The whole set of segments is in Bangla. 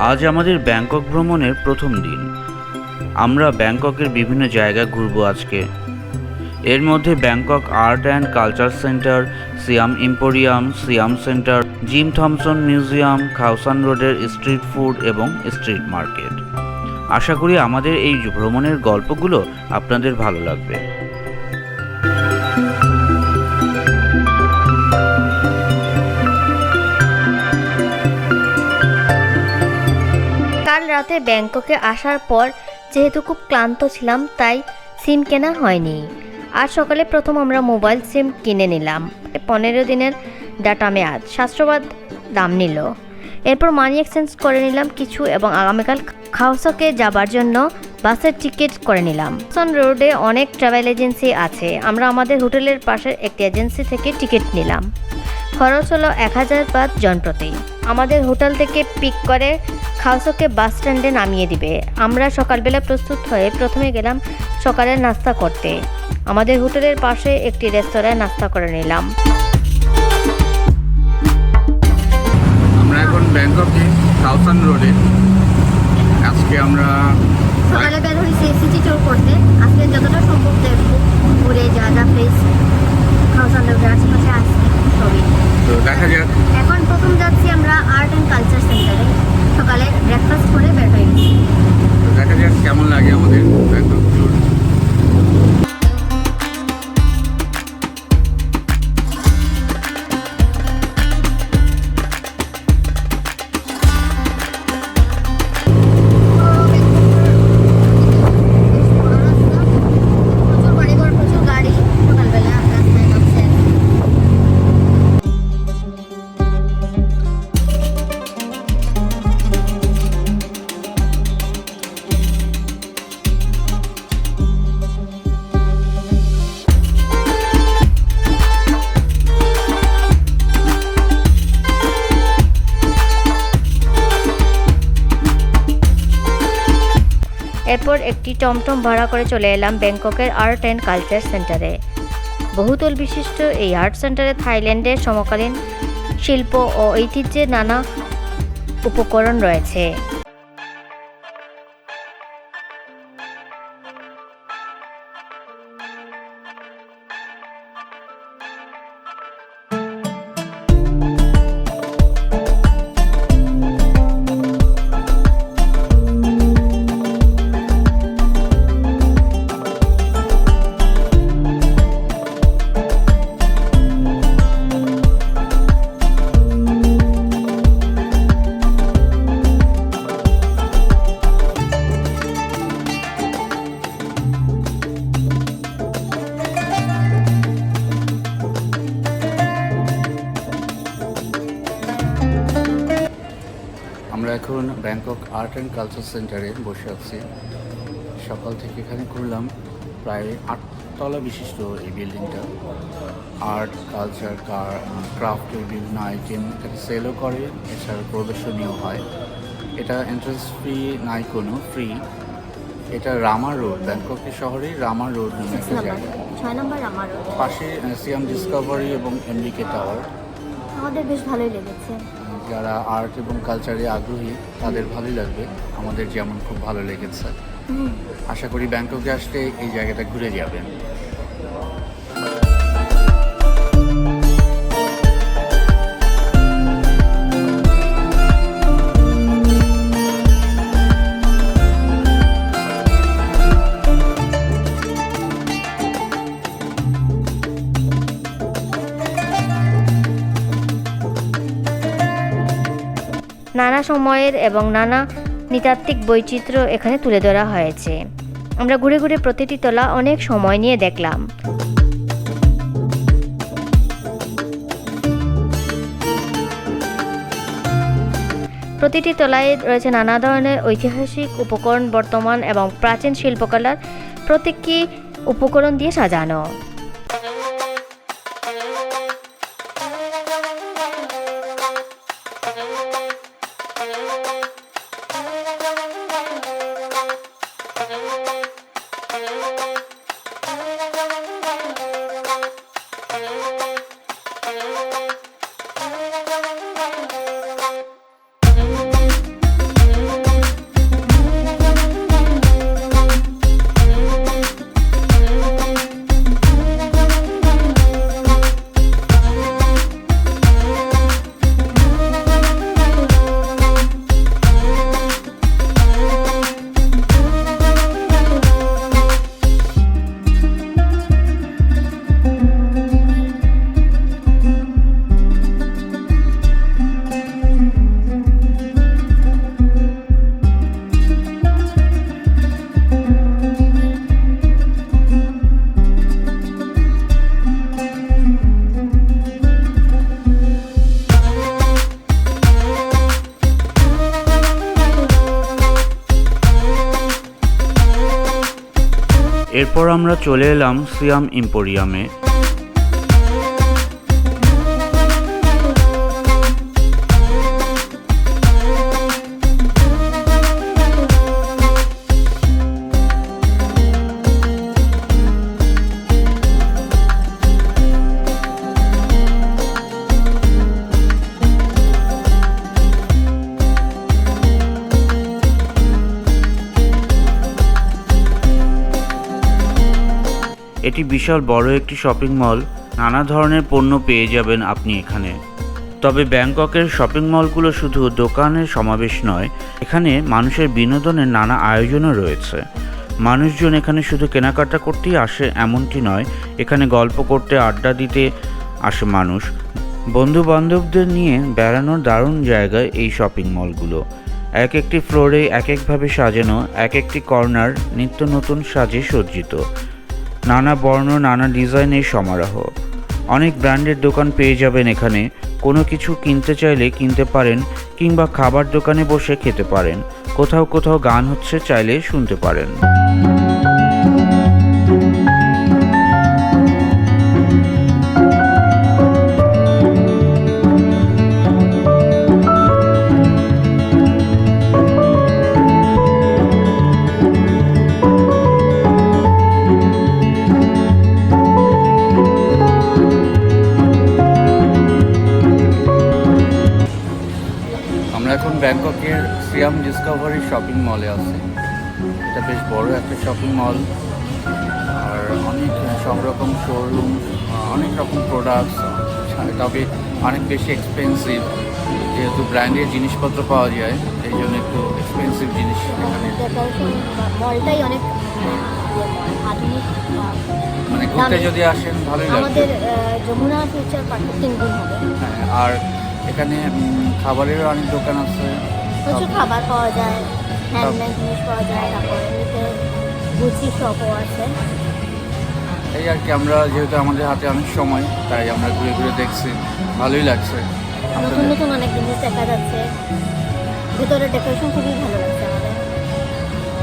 আজ আমাদের ব্যাংকক ভ্রমণের প্রথম দিন। আমরা ব্যাংককের বিভিন্ন জায়গা ঘুরবো আজকে। এর মধ্যে Bangkok art and culture centre, Siam Emporium, Siam centre, Jim Thompson museum Khaosan রোডের স্ট্রিট ফুড এবং স্ট্রিট মার্কেট। আশা করি আমাদের এই ভ্রমণের গল্পগুলো আপনাদের ভালো লাগবে। রাতে ব্যাংককে আসার পর যেহেতু খুব ক্লান্ত ছিলাম, তাই সিম কেনা হয়নি। আর সকালে প্রথম আমরা মোবাইল সিম কিনে নিলাম। পনেরো দিনের ডাটা মেয়াদ সাতশোবাদ দাম নিল। এরপর মানি এক্সচেঞ্জ করে নিলাম কিছু এবং আগামীকাল খাওসকে যাবার জন্য বাসের টিকিট করে নিলাম। সন রোডে অনেক ট্রাভেল এজেন্সি আছে। আমরা আমাদের হোটেলের পাশের একটি এজেন্সি থেকে টিকিট নিলাম। খরচ হলো এক হাজার বাদ জনপ্রতি আমাদের হোটেল থেকে পিক করে খাওসকে বাস স্ট্যান্ডে নামিয়ে দিবে। আমরা সকালবেলা প্রস্তুত হয়ে প্রথমে গেলাম সকালের নাস্তা করতে। আমাদের হোটেলের পাশে একটি রেস্তোরাঁয় নাস্তা করে নিলাম। আমরা এখন ব্যাংককে সাউথার্ন রোডে। আজকে আমরা সকালে বের হয়েছি সিটি ট্যুর করতে। আজকে যতটা সম্ভব দেখব। ঘুরে যা যা প্লেস খাওসান রোডের আশেপাশে আছে। সবই দেখা যাক এখন প্রথম যাচ্ছি আমরা একটি টমটম ভাড়া করে চলে এলাম ব্যাংককের আর্ট অ্যান্ড কালচার সেন্টারে। বহুতল বিশিষ্ট এই আর্ট সেন্টারে থাইল্যান্ডের সমকালীন শিল্প ও ঐতিহ্যের নানা উপকরণ রয়েছে। আর্ট অ্যান্ড কালচার সেন্টারে বসে আছি। সকাল থেকে এখানে ঘুরলাম প্রায় আটতলা বিশিষ্ট এই বিল্ডিংটা আর্ট কালচার কার ক্রাফটের বিভিন্ন আইটেম এখানে সেলও করে এছাড়া প্রদর্শনীয় হয়। এটা এন্ট্রান্স ফি নাই কোনো ফ্রি এটা রামা রোড ব্যাংককের শহরে রামা রোড নামে একটা জায়গা। ছয় নম্বর আমারও পাশে সিয়াম ডিসকভারি এবং এমবিকে টাওয়ার আমাদের বেশ ভালোই লেগেছে। যারা আর্ট এবং কালচারে আগ্রহী, তাদের ভালোই লাগবে। আমাদের যেমন খুব ভালো লেগেছে। আশা করি ব্যাংককে আসতে এই জায়গাটা ঘুরে যাবেন। নানা সময়ের এবং নানা নৃতাত্ত্বিক বৈচিত্র্য এখানে তুলে ধরা হয়েছে। আমরা ঘুরে ঘুরে প্রতিটি তলা অনেক সময় নিয়ে দেখলাম। প্রতিটি তলায় রয়েছে নানা ধরনের ঐতিহাসিক উপকরণ বর্তমান এবং প্রাচীন শিল্পকলার প্রতীকী উপকরণ দিয়ে সাজানো। আমরা চলে এলাম সিয়াম ইম্পোরিয়ামে। বিশাল বড় একটি শপিং মল নানা ধরনের পণ্য পেয়ে যাবেন আপনি এখানে। তবে ব্যাংককের শপিং মলগুলো শুধু দোকানের সমাবেশ নয়, এখানে মানুষের বিনোদনের নানা আয়োজনও রয়েছে। মানুষজন এখানে শুধু কেনাকাটা করতেই আসে এমনটি নয়, এখানে গল্প করতে, আড্ডা দিতে আসে মানুষ। বন্ধু বান্ধবদের নিয়ে বেড়ানোর দারুণ জায়গা এই শপিং মলগুলো এক একটি ফ্লোরে এক একভাবে সাজানো, এক একটি কর্নার নিত্য নতুন সাজে সজ্জিত। নানা বর্ণ, নানা ডিজাইনের সমারোহ। অনেক ব্র্যান্ডের দোকান পেয়ে যাবেন এখানে। কোনো কিছু কিনতে চাইলে কিনতে পারেন কিংবা খাবার দোকানে বসে খেতে পারেন। কোথাও কোথাও গান হচ্ছে চাইলে শুনতে পারেন। ব্যাংককের সিয়াম ডিসকভারি শপিং মলে আছে। এটা বেশ বড় একটা শপিং মল। আর অনেক সব রকম শোরুম অনেক রকম প্রোডাক্টস তবে অনেক বেশি এক্সপেন্সিভ যেহেতু ব্র্যান্ডের জিনিসপত্র পাওয়া যায় এই জন্য একটু এক্সপেন্সিভ জিনিস এখানে। মানে ঘুরতে যদি আসেন ভালোই লাগবে। আমাদের যমুনা ফিউচার পার্কে তিন হবে। হ্যাঁ আর এখানে উম, খাবারেরও অনেক দোকান আছে। প্রচুর খাবার পাওয়া যায় হ্যান্ডমেড জিনিস পাওয়া যায় তারপর গুচি শপও আছে। এই আর কি আমরা যেহেতু আমাদের হাতে অনেক সময় তাই আমরা ঘুরে ঘুরে দেখছি। ভালোই লাগছে। নতুন আপনাদের নতুন অনেক জিনিস দেখা যাচ্ছে। ভিতরে ডেকোরেশন খুবই ভালো লাগছে আমাদের।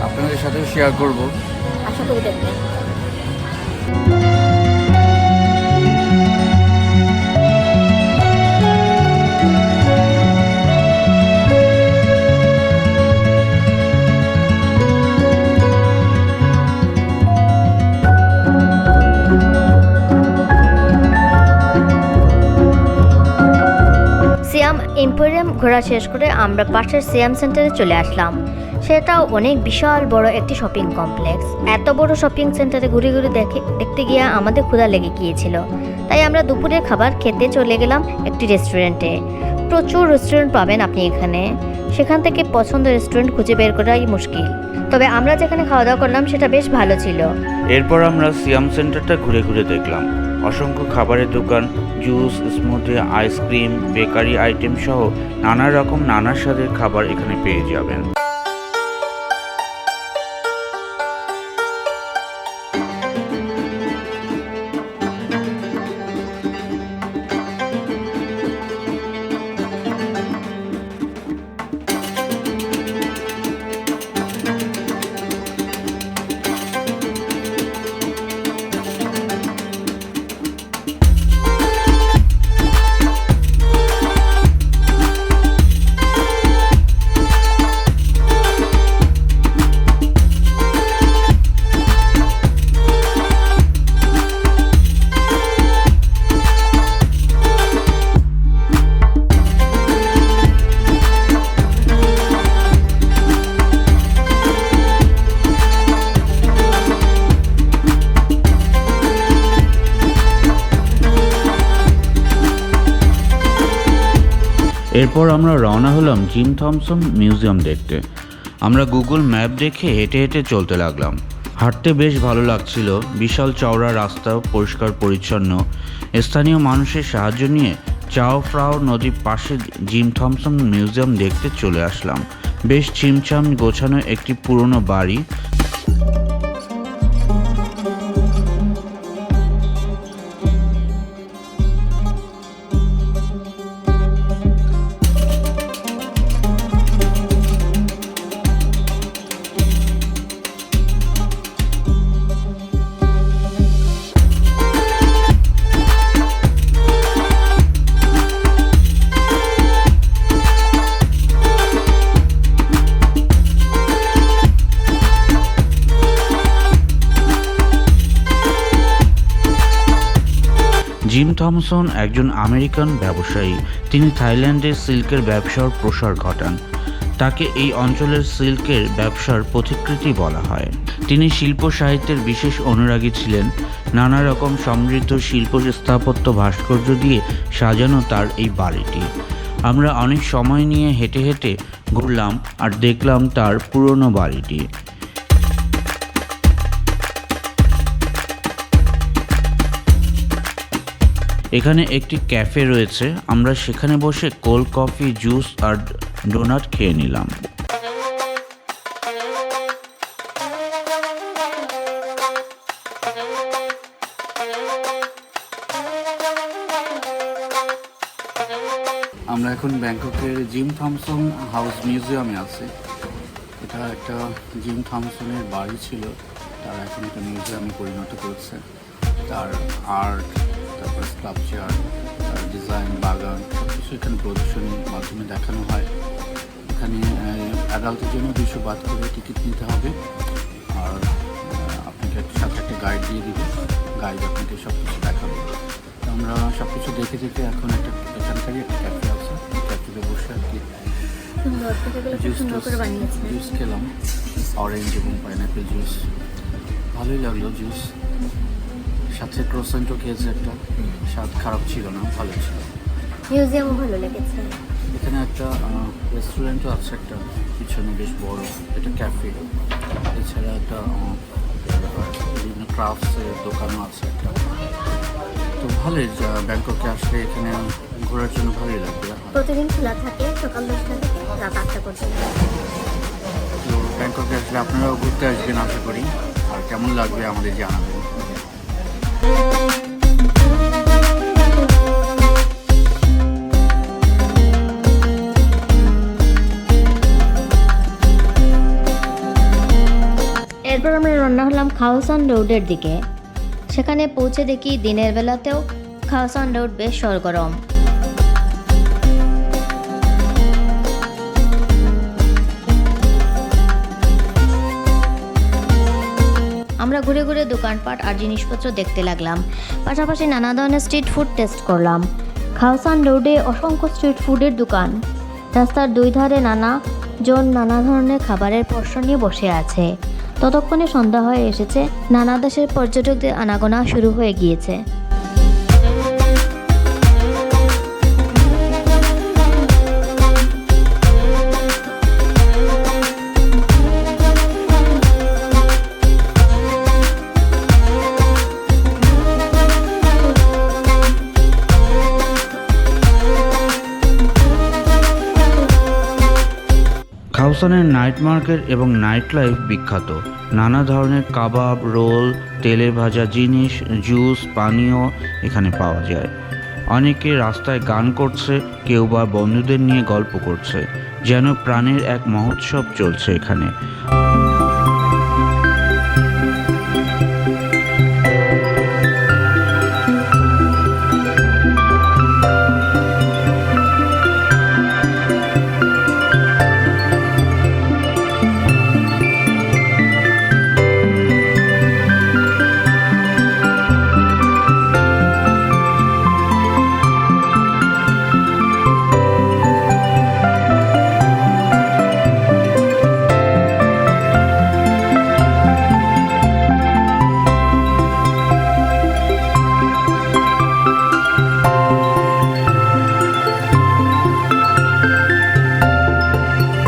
আপনাদের সাথেও শেয়ার করব। আশা করি দেখবেন। ঘোরা শেষ করে আমরা পাশের সিয়াম সেন্টারে চলে আসলাম। সেটাও অনেক বিশাল বড় একটি শপিং কমপ্লেক্স এত বড় শপিং সেন্টারে ঘুরে ঘুরে দেখে, দেখতে গিয়ে আমাদের ক্ষুধা লেগে গিয়েছিল। তাই আমরা দুপুরের খাবার খেতে চলে গেলাম একটি রেস্টুরেন্টে প্রচুর রেস্টুরেন্ট পাবেন আপনি এখানে। সেখান থেকে পছন্দের রেস্টুরেন্ট খুঁজে বের করাই মুশকিল। তবে আমরা যেখানে খাওয়া দাওয়া করলাম সেটা বেশ ভালো ছিল। এরপর আমরা সিয়াম সেন্টারটা ঘুরে ঘুরে দেখলাম। অসংখ্য খাবারের দোকান, juice smoothie ice cream, bakery item সহ নানা রকম নানা স্বাদের খাবার এখানে পেয়ে যাবেন। এরপর আমরা রওনা হলাম জিম থমসন মিউজিয়াম দেখতে। আমরা গুগল ম্যাপ দেখে হেঁটে হেঁটে চলতে লাগলাম। হাঁটতে বেশ ভালো লাগছিল। বিশাল চওড়া রাস্তা, পরিষ্কার পরিচ্ছন্ন। স্থানীয় মানুষের সাহায্য নিয়ে চাও ফ্রাও নদীর পাশে জিম থমসন মিউজিয়াম দেখতে চলে আসলাম। বেশ ছিমছাম গোছানো একটি পুরনো বাড়ি থমসন একজন আমেরিকান ব্যবসায়ী। তিনি থাইল্যান্ডে সিল্কের ব্যবসার প্রসার ঘটান। তাকে এই অঞ্চলের সিল্কের ব্যবসার পথিকৃতি বলা হয়। তিনি শিল্প সাহিত্যের বিশেষ অনুরাগী ছিলেন। নানা রকম সমৃদ্ধ শিল্প স্থাপত্য ভাস্কর্য দিয়ে সাজানো তার এই বাড়িটি। আমরা অনেক সময় নিয়ে হেঁটে হেঁটে ঘুরলাম আর দেখলাম তার পুরনো বাড়িটি। এখানে একটি ক্যাফে রয়েছে। আমরা সেখানে বসে কোল্ড কফি, জুস আর ডোনাট খেয়ে নিলাম। আমরা এখন ব্যাংককের জিম থমসন হাউস মিউজিয়ামে আছি। এটা একটা জিম থমসনের বাড়ি ছিল। তারা এখন একটা মিউজিয়ামে পরিণত করেছে। তার আর্ট তারপর স্কাল্পচার ডিজাইন বাগান সব কিছু এখানে প্রদর্শনীর মাধ্যমে দেখানো হয়। এখানে অ্যাডাল্টের জন্য দুশো বাদ করে টিকিট নিতে হবে। আর আপনাকে একটা সাথে একটা গাইড দিয়ে দিবে। গাইড আপনাকে সব কিছু দেখাবে আমরা সব কিছু দেখে দেখে এখন একটা এখানকারই একটা ক্যাফে আছে। ক্যাফেতে বসে আর কি জুস খেলাম। অরেঞ্জ এবং পাইনাপেল জুস ভালোই লাগল জুস সাথে ক্রোসেন্টও খেয়েছে একটা স্বাদ খারাপ ছিল না ভালো ছিল। মিউজিয়ামও ভালো লেগেছে। এখানে একটা রেস্টুরেন্টও আছে একটা পিছনে বেশ বড় এটা ক্যাফে এছাড়া একটা বিভিন্ন ক্রাফটসের দোকানও আছে একটা। তো ভালোই যা- ব্যাংককে আসলে এখানে ঘোরার জন্য ভালোই লাগবে। প্রতিদিন খোলা থাকে সকাল দশটা থেকে রাত আটটা পর্যন্ত। তো ব্যাংককে আসলে আপনারাও ঘুরতে আসবেন আশা করি। আর কেমন লাগবে আমাদের জানাবেন। এরপর আমরা রান্না হলাম খাওসান রোডের দিকে। সেখানে পৌঁছে দেখি দিনের বেলাতেও খাওসান রোড বেশ সরগরম। আমরা ঘুরে ঘুরে দোকানপাট আর জিনিসপত্র দেখতে লাগলাম। পাশাপাশি নানা ধরনের স্ট্রিট ফুড টেস্ট করলাম। খাওসান রোডে অসংখ্য স্ট্রিট ফুডের দোকান। রাস্তার দুই ধারে নানা জন নানা ধরনের খাবারের পর্ষণ নিয়ে বসে আছে। ততক্ষণে সন্ধ্যা হয়ে এসেছে। নানা দেশের পর্যটকদের আনাগোনা শুরু হয়ে গিয়েছে। খাউসানের নাইট মার্কেট এবং নাইট লাইফ বিখ্যাত। নানা ধরনের কাবাব, রোল, তেলে ভাজা জিনিস, জুস, পানীয় এখানে পাওয়া যায়। অনেকে রাস্তায় গান করছে, কেউ বা বন্ধুদের নিয়ে গল্প করছে। যেন প্রাণের এক মহোৎসব চলছে এখানে।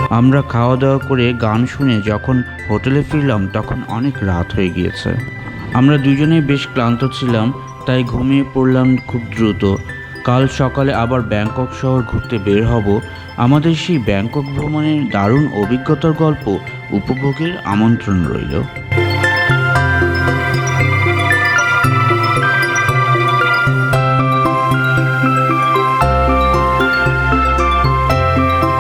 আমরা খাওয়া দাওয়া করে গান শুনে যখন হোটেলে ফিরলাম, তখন অনেক রাত হয়ে গিয়েছে। আমরা দুজনেই বেশ ক্লান্ত ছিলাম, তাই ঘুমিয়ে পড়লাম খুব দ্রুত। কাল সকালে আবার ব্যাংকক শহর ঘুরতে বের হব। আমাদের সেই ব্যাংকক ভ্রমণের দারুণ অভিজ্ঞতার গল্প, উপভোগের আমন্ত্রণ রইল।